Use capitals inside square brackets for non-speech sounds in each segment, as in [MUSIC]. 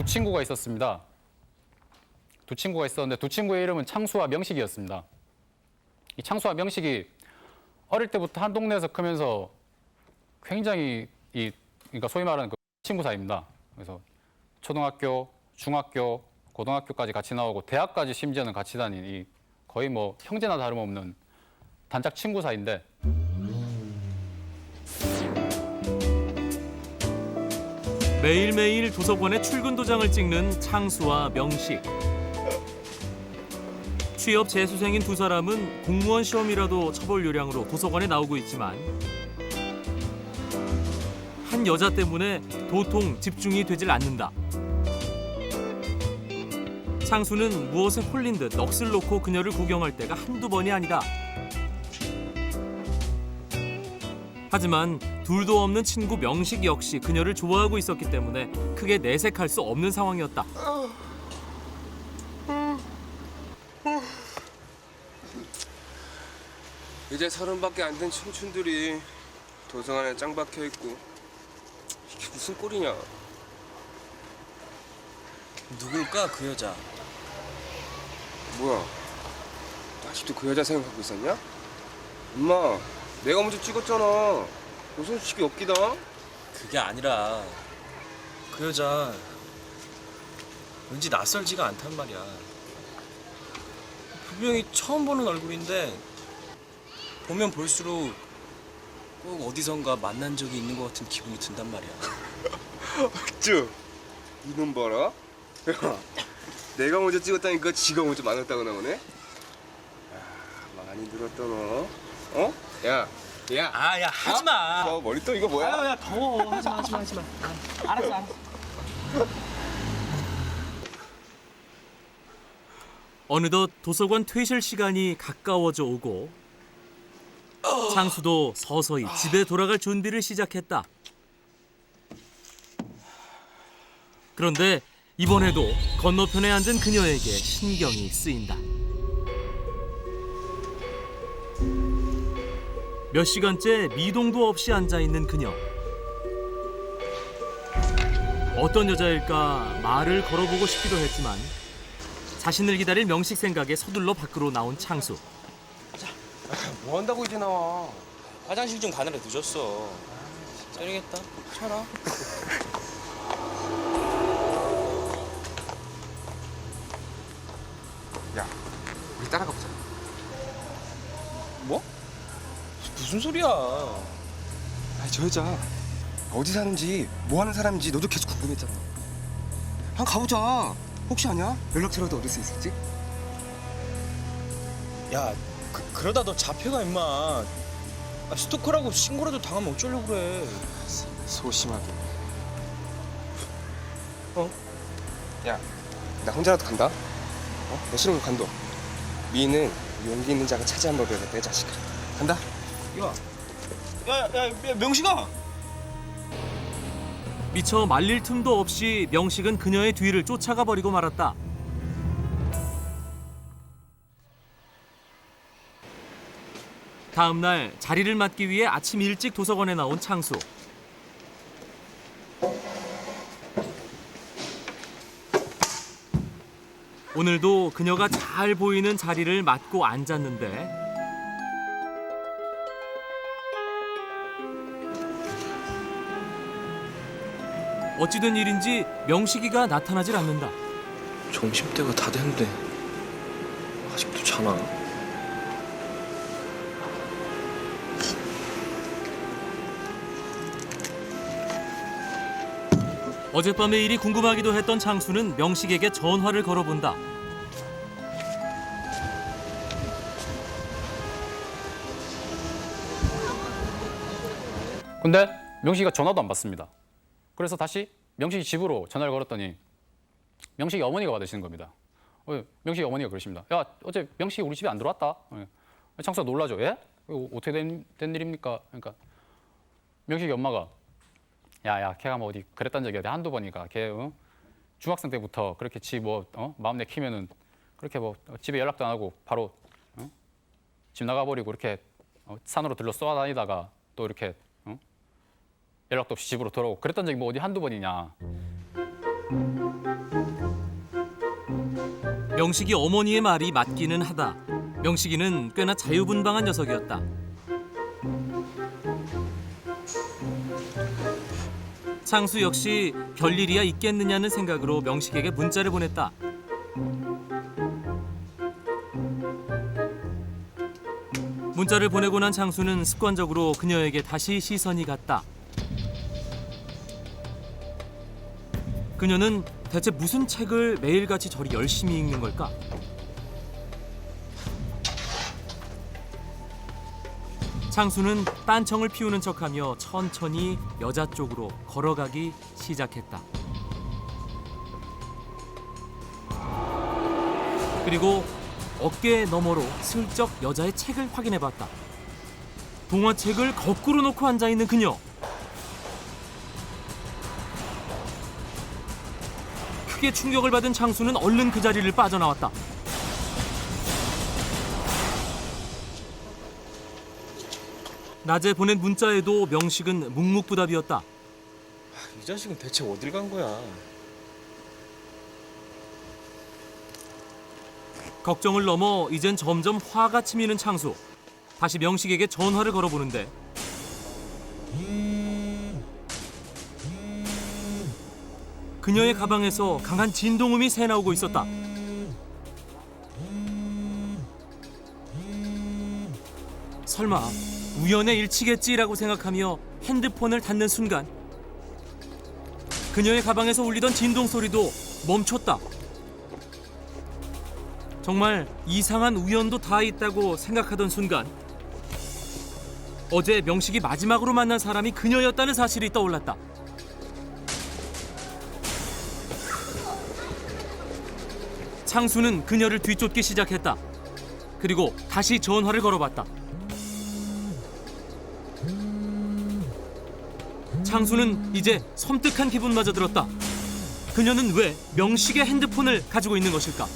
두 친구가 있었습니다. 두 친구가 있었는데 두 친구의 이름은 창수와 명식이었습니다. 이 창수와 명식이 어릴 때부터 한 동네에서 크면서 굉장히 이 그러니까 소위 말하는 그 친구 사이입니다. 그래서 초등학교, 중학교, 고등학교까지 같이 나오고 대학까지 심지어는 같이 다닌 이 거의 뭐 형제나 다름없는 단짝 친구 사이인데 매일매일 도서관에 출근 도장을 찍는 창수와 명식. 취업 재수생인 두 사람은 공무원 시험이라도 쳐볼 요량으로 도서관에 나오고 있지만 한 여자 때문에 도통 집중이 되질 않는다. 창수는 무엇에 홀린 듯 넋을 놓고 그녀를 구경할 때가 한두 번이 아니다. 하지만 둘도 없는 친구 명식 역시 그녀를 좋아하고 있었기 때문에 크게 내색할 수 없는 상황이었다. 이제 서른밖에 안 된 청춘들이 도서관에 짱 박혀 있고 이게 무슨 꼴이냐? 누굴까 그 여자? 뭐야? 너 아직도 그 여자 생각하고 있었냐? 엄마, 내가 먼저 찍었잖아. 무슨 솔직히 없기다. 그게 아니라 그 여자 왠지 낯설지가 않단 말이야. 분명히 처음 보는 얼굴인데 보면 볼수록 꼭 어디선가 만난 적이 있는 것 같은 기분이 든단 말이야. [LAUGHS] 쭈, 이놈 봐라. 야, 내가 먼저 찍었다니까 지가 먼저 많았다고 나오네. 아, 많이 늘었다 너. 어? 야, 야. 아 야 하지 마. 너 머리 또 이거 뭐야? 야 더워 하지 마 하지 마 하지 마. 알았어 알았어. 어느덧 도서관 퇴실 시간이 가까워져 오고 창수도 서서히 집에 돌아갈 준비를 시작했다. 그런데 이번에도 건너편에 앉은 그녀에게 신경이 쓰인다. 몇 시간째 미동도 없이 앉아 있는 그녀. 어떤 여자일까 말을 걸어보고 싶기도 했지만 자신을 기다릴 명식 생각에 서둘러 밖으로 나온 창수. 뭐 한다고 이제 나와? 화장실 좀 가느라 늦었어. 때리겠다. 쳐라. [LAUGHS] 무슨 소리야? 아니 저 여자 어디 사는지 뭐 하는 사람인지 너도 계속 궁금했잖아. 한 가보자. 혹시 아냐? 연락처라도 얻을 수 있을지? 야, 그, 그러다 너 잡혀가 임마. 아, 스토커라고 신고라도 당하면 어쩌려고 그래. 소심하게. 어? 야, 나 혼자라도 간다. 어? 너 싫으면 간도. 미인은 용기 있는 자가 차지한 법이야, 내 자식아. 간다. 야, 야, 야, 야 명식아. 미처 말릴 틈도 없이 명식은 그녀의 뒤를 쫓아가 버리고 말았다. 다음 날 자리를 맡기 위해 아침 일찍 도서관에 나온 창수. 오늘도 그녀가 잘 보이는 자리를 맡고 앉았는데 어찌된 일인지 명식이가 나타나질 않는다. 점심때가 다 됐는데 아직도 자나? 어젯밤의 일이 궁금하기도 했던 창수는 명식에게 전화를 걸어본다. 근데 명식이가 전화도 안 받습니다. 그래서 다시 명식이 집으로 전화를 걸었더니 명식이 어머니가 받으시는 겁니다. 어, 명식이 어머니가 그러십니다. 야, 어제 명식이 우리 집에 안 들어왔다. 예. 창수가 놀라죠. 예? 어떻게 된, 된 일입니까? 그러니까 명식이 엄마가 야 야 걔가 뭐 어디 그랬단 적이 어디 한두 번이가 걔 어? 중학생 때부터 그렇게 지뭐 어? 마음 내키면은 그렇게 뭐 집에 연락도 안 하고 바로 어? 집 나가버리고 이렇게 어? 산으로 들러 쏘아다니다가 또 이렇게 어? 연락도 없이 집으로 돌아오고 그랬던 적이 뭐 어디 한두 번이냐 명식이 어머니의 말이 맞기는 하다. 명식이는 꽤나 자유분방한 녀석이었다. 창수 역시 별일이야 있겠느냐는 생각으로 명식에게 문자를 보냈다. 문자를 보내고 난 창수는 습관적으로 그녀에게 다시 시선이 갔다. 그녀는 대체 무슨 책을 매일같이 저리 열심히 읽는 걸까? 창수는 딴청을 피우는 척하며 천천히 여자 쪽으로 걸어가기 시작했다. 그리고 어깨 너머로 슬쩍 여자의 책을 확인해봤다. 동화책을 거꾸로 놓고 앉아 있는 그녀. 크게 충격을 받은 창수는 얼른 그 자리를 빠져나왔다. 낮에 보낸 문자에도 명식은 묵묵부답이었다. 이 자식은 대체 어딜 간 거야? 걱정을 넘어 이젠 점점 화가 치미는 창수. 다시 명식에게 전화를 걸어보는데 그녀의 가방에서 강한 진동음이 새나오고 있었다. 설마 우연의 일치겠지라고 생각하며 핸드폰을 닫는 순간 그녀의 가방에서 울리던 진동 소리도 멈췄다. 정말 이상한 우연도 다 있다고 생각하던 순간 어제 명식이 마지막으로 만난 사람이 그녀였다는 사실이 떠올랐다. 창수는 그녀를 뒤쫓기 시작했다. 그리고 다시 전화를 걸어봤다. 창수는 이제 섬뜩한 기분마저 들었다. 그녀는 왜 명식의 핸드폰을 가지고 있는 것일까?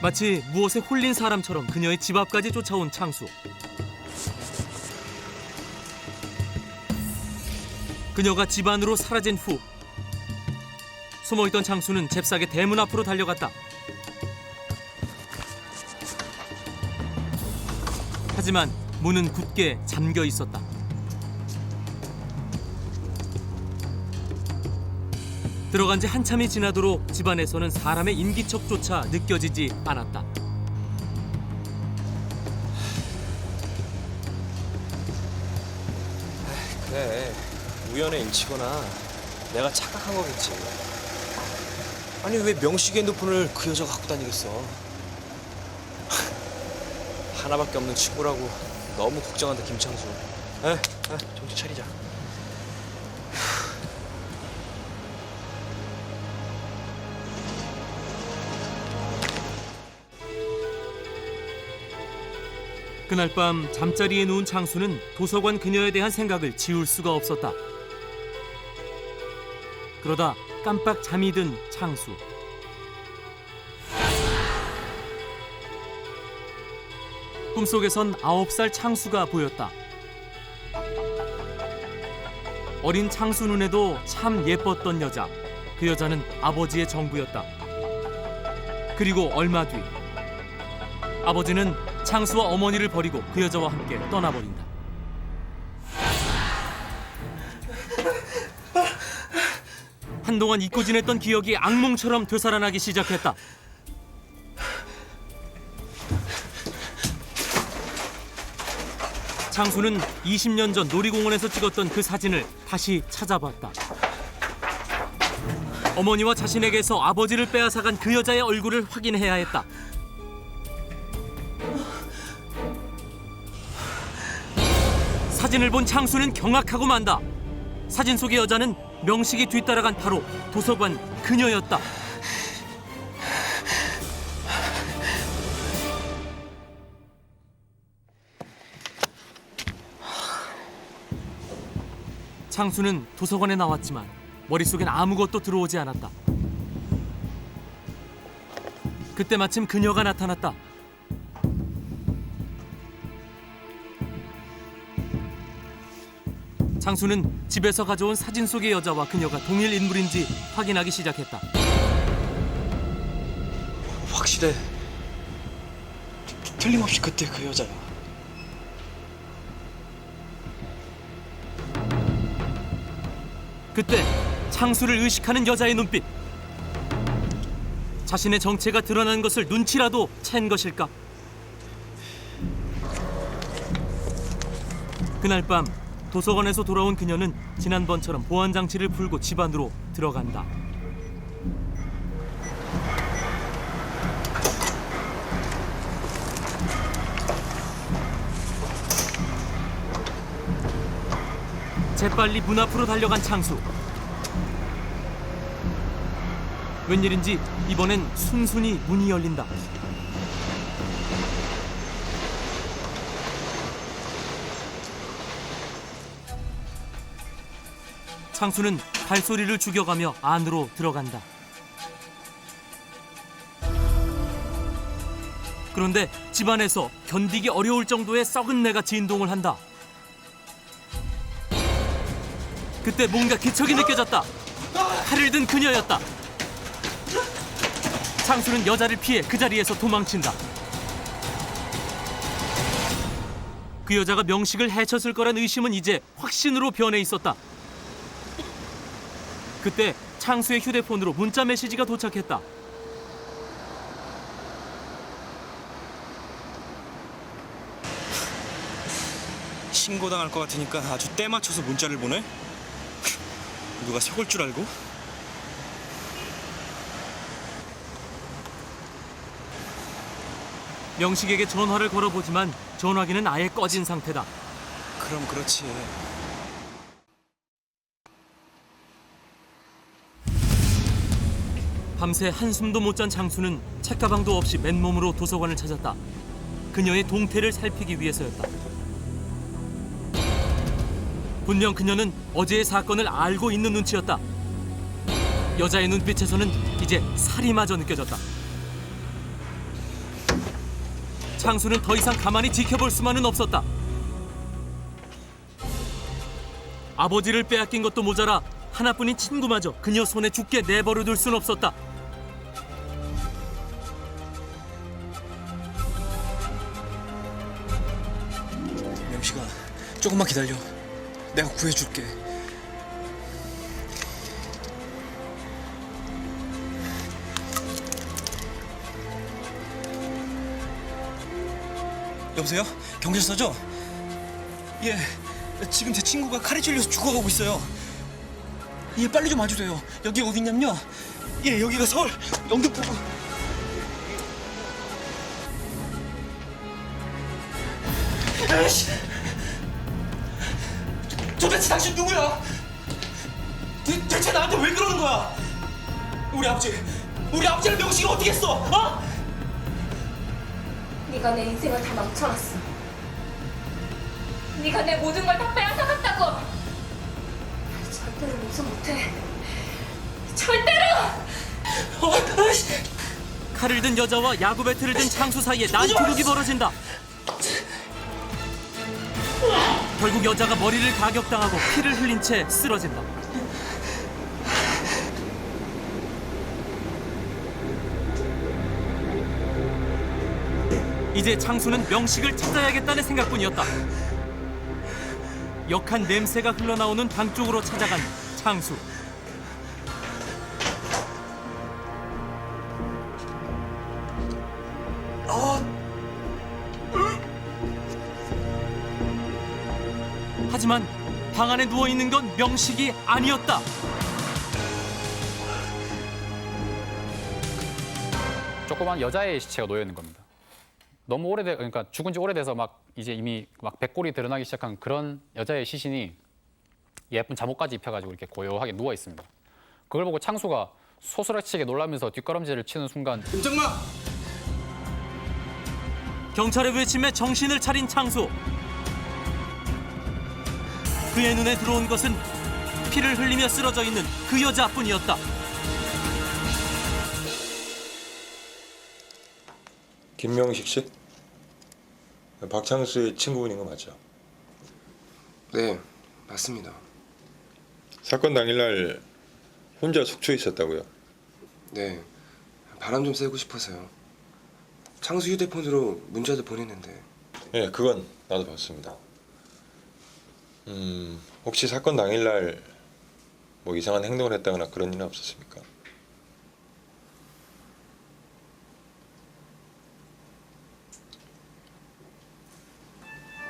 마치 무엇에 홀린 사람처럼 그녀의 집 앞까지 쫓아온 창수. 그녀가 집 안으로 사라진 후 숨어있던 창수는 잽싸게 대문 앞으로 달려갔다. 하지만 문은 굳게 잠겨 있었다. 들어간 지 한참이 지나도록 집안에서는 사람의 인기척조차 느껴지지 않았다. 우연의 일치거나 내가 착각한 거겠지. 아니 왜 명식의 핸드폰을 그 여자가 갖고 다니겠어? [LAUGHS] 하나밖에 없는 친구라고 너무 걱정한다 김창수. 에, 에? 정신 차리자. 그날 밤 잠자리에 누운 창수는 도서관 그녀에 대한 생각을 지울 수가 없었다. 그러다 깜빡 잠이 든 창수. 꿈속에선 아홉 살 창수가 보였다. 어린 창수 눈에도 참 예뻤던 여자. 그 여자는 아버지의 정부였다. 그리고 얼마 뒤 아버지는 창수와 어머니를 버리고 그 여자와 함께 떠나버린다. 한동안 잊고 지냈던 기억이 악몽처럼 되살아나기 시작했다. 창수는 20년 전 놀이공원에서 찍었던 그 사진을 다시 찾아봤다. 어머니와 자신에게서 아버지를 빼앗아간 그 여자의 얼굴을 확인해야 했다. 사진을 본 창수는 경악하고 만다. 사진 속의 여자는 명식이 뒤따라간 바로 도서관 그녀였다. 창수는 도서관에 나왔지만 머릿속엔 아무것도 들어오지 않았다. 그때 마침 그녀가 나타났다. 장수는 집에서 가져온 사진 속의 여자와 그녀가 동일 인물인지 확인하기 시작했다. 확실해. 틀림없이 그때 그 여자야. 그때 창수를 의식하는 여자의 눈빛. 자신의 정체가 드러난 것을 눈치라도 챈 것일까? 그날 밤 도서관에서 돌아온 그녀는 지난번처럼 보안 장치를 풀고 집 안으로 들어간다. 재빨리 문 앞으로 달려간 창수. 웬일인지 이번엔 순순히 문이 열린다. 창수는 발소리를 죽여가며 안으로 들어간다. 그런데 집안에서 견디기 어려울 정도의 썩은 내가 진동을 한다. 그때 뭔가 기척이 느껴졌다. 칼을 든 그녀였다. 창수는 여자를 피해 그 자리에서 도망친다. 그 여자가 명식을 해쳤을 거란 의심은 이제 확신으로 변해 있었다. 그때 창수의 휴대폰으로 문자 메시지가 도착했다. 신고당할 것 같으니까 아주 때 맞춰서 문자를 보내? [LAUGHS] 누가 속을 줄 알고? 명식에게 전화를 걸어보지만 전화기는 아예 꺼진 상태다. 그럼 그렇지. 밤새 한숨도 못 잔 장수는 책가방도 없이 맨몸으로 도서관을 찾았다. 그녀의 동태를 살피기 위해서였다. 분명 그녀는 어제의 사건을 알고 있는 눈치였다. 여자의 눈빛에서는 이제 살이마저 느껴졌다. 창수는 더 이상 가만히 지켜볼 수만은 없었다. 아버지를 빼앗긴 것도 모자라 하나뿐인 친구마저 그녀 손에 죽게 내버려둘 순 없었다. 조금만 기다려. 내가 구해줄게. 여보세요? 경찰서죠? 예, 지금 제 친구가 칼에 찔려서 죽어가고 있어요. 예, 빨리 좀 와주세요. 여기 어디냐면요. 예, 여기가 서울 영등포구. 아이씨! 도대체 당신 누구야? 대, 대체 나한테 왜 그러는 거야? 우리 아버지, 우리 아버지를 명식이 어떻게 했어? 어? 네가 내 인생을 다 망쳐놨어. 네가 내 모든 걸 다 빼앗아갔다고. 절대로 용서 못해. 절대로! 어, 아이씨! 칼을 든 여자와 야구 배트를 든 창수 사이에 난투극이 벌어진다. 결국 여자가 머리를 가격당하고 피를 흘린 채 쓰러진다. 이제 창수는 명식을 찾아야겠다는 생각뿐이었다. 역한 냄새가 흘러나오는 방 쪽으로 찾아간 창수. 하지만 방 안에 누워 있는 건 명식이 아니었다. 조그만 여자의 시체가 놓여 있는 겁니다. 너무 오래돼 그러니까 죽은 지 오래돼서 막 이제 이미 막 백골이 드러나기 시작한 그런 여자의 시신이 예쁜 잠옷까지 입혀가지고 이렇게 고요하게 누워 있습니다. 그걸 보고 창수가 소스라치게 놀라면서 뒷걸음질을 치는 순간 김정마! 경찰의 외침에 정신을 차린 창수. 그의 눈에 들어온 것은 피를 흘리며 쓰러져 있는 그 여자뿐이었다. 김명식 씨? 박창수의 친구분인 거 맞죠? 네, 맞습니다. 사건 당일날 혼자 속초에 있었다고요? 네, 바람 좀 쐬고 싶어서요. 창수 휴대폰으로 문자도 보냈는데 예, 그건 나도 봤습니다. 음, 혹시 사건 당일날 뭐 이상한 행동을 했다거나 그런 일은 없었습니까?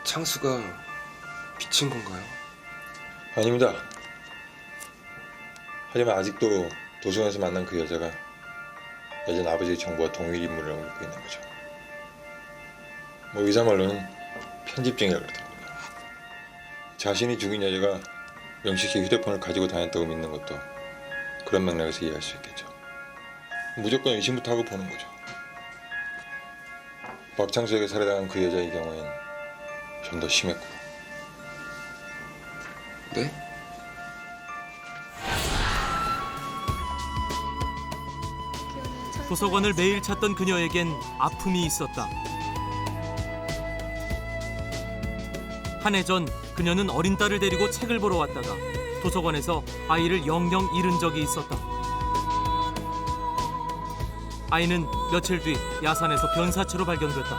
창수가 미친 건가요? 아닙니다. 하지만 아직도 도서관에서 만난 그 여자가 예전 아버지의 정부와 동일 인물이라고 믿고 있는 거죠. 뭐 의사 말로는 편집증이라고 그러더라고요. 자신이 죽인 여자가 명식 씨 휴대폰을 가지고 다녔다고 믿는 것도 그런 맥락에서 이해할 수 있겠죠. 무조건 의심부터 하고 보는 거죠. 박창수에게 살해당한 그 여자의 경우엔 좀 더 심했고 네? 도서관을 매일 찾던 그녀에겐 아픔이 있었다. 한 해 전 그녀는 어린 딸을 데리고 책을 보러 왔다가 도서관에서 아이를 영영 잃은 적이 있었다. 아이는 며칠 뒤 야산에서 변사체로 발견됐다.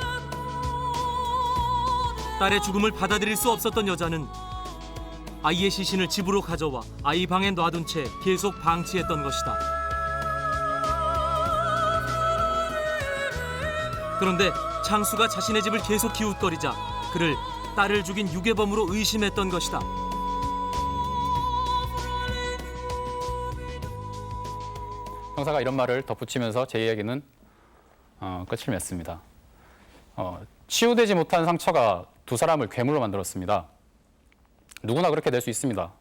딸의 죽음을 받아들일 수 없었던 여자는 아이의 시신을 집으로 가져와 아이 방에 놔둔 채 계속 방치했던 것이다. 그런데 창수가 자신의 집을 계속 기웃거리자 그를 딸을 죽인 유괴범으로 의심했던 것이다. 형사가 이런 말을 덧붙이면서 제 이야기는 어, 끝을 맺습니다. 어, 치유되지 못한 상처가 두 사람을 괴물로 만들었습니다. 누구나 그렇게 될 수 있습니다.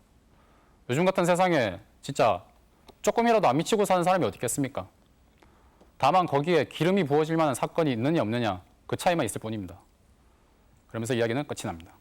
요즘 같은 세상에 진짜 조금이라도 안 미치고 사는 사람이 어디 있겠습니까? 다만 거기에 기름이 부어질 만한 사건이 있느냐 없느냐 그 차이만 있을 뿐입니다. 그러면서 이야기는 끝이 납니다.